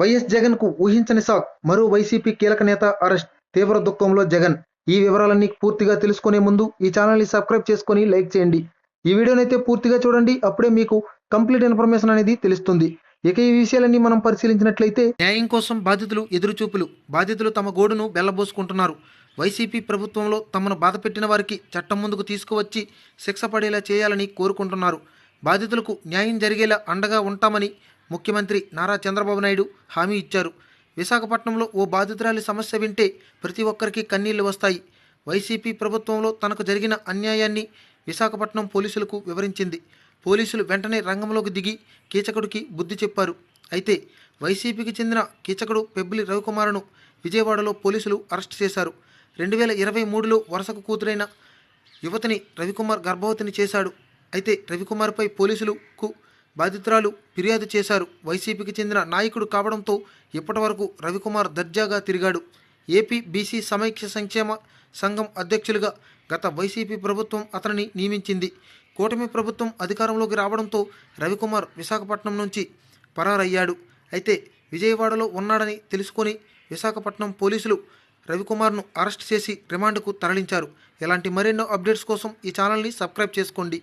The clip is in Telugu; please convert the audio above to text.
వైఎస్ జగన్కు ఊహించని షాక్ మరో వైసీపీ కీలక నేత అరెస్ట్. తీవ్ర దుఃఖంలో జగన్. ఈ వివరాలన్నీ పూర్తిగా తెలుసుకునే ముందు ఈ ఛానల్ని సబ్స్క్రైబ్ చేసుకొని లైక్ చేయండి. ఈ వీడియోనైతే పూర్తిగా చూడండి. అప్పుడే మీకు కంప్లీట్ ఇన్ఫర్మేషన్ అనేది తెలుస్తుంది. ఇక ఈ విషయాలన్నీ మనం పరిశీలించినట్లయితే న్యాయం కోసం బాధితులు ఎదురుచూపులు. బాధితులు తమ గోడును బెల్లబోసుకుంటున్నారు. వైసీపీ ప్రభుత్వంలో తమను బాధపెట్టిన వారికి చట్టం ముందుకు తీసుకువచ్చి శిక్ష పడేలా చేయాలని కోరుకుంటున్నారు. బాధితులకు న్యాయం జరిగేలా అండగా ఉంటామని ముఖ్యమంత్రి నారా చంద్రబాబు నాయుడు హామీ ఇచ్చారు. విశాఖపట్నంలో ఓ బాధితురాలి సమస్య వింటే ప్రతి ఒక్కరికి కన్నీళ్ళు వస్తాయి. వైసీపీ ప్రభుత్వంలో తనకు జరిగిన అన్యాయాన్ని విశాఖపట్నం పోలీసులకు వివరించింది. పోలీసులు వెంటనే రంగంలోకి దిగి కీచకుడికి బుద్ధి చెప్పారు. అయితే వైసీపీకి చెందిన కీచకుడు పెబ్బిలి రవికుమార్ను విజయవాడలో పోలీసులు అరెస్ట్ చేశారు. రెండు వేల ఇరవై మూడులో వరుసకు కూతురైన యువతిని రవికుమార్ గర్భవతిని చేశాడు. అయితే రవికుమార్పై పోలీసులకు బాధితురాలు ఫిర్యాదు చేశారు. వైసీపీకి చెందిన నాయకుడు కావడంతో ఇప్పటివరకు రవికుమార్ దర్జాగా తిరిగాడు. ఏపీ బీసీ సమైక్య సంక్షేమ సంఘం అధ్యక్షులుగా గత వైసీపీ ప్రభుత్వం అతనిని నియమించింది. కూటమి ప్రభుత్వం అధికారంలోకి రావడంతో రవికుమార్ విశాఖపట్నం నుంచి పరారయ్యాడు. అయితే విజయవాడలో ఉన్నాడని తెలుసుకొని విశాఖపట్నం పోలీసులు రవికుమార్ను అరెస్ట్ చేసి రిమాండ్కు తరలించారు. ఇలాంటి మరెన్నో అప్డేట్స్ కోసం ఈ ఛానల్ని సబ్స్క్రైబ్ చేసుకోండి.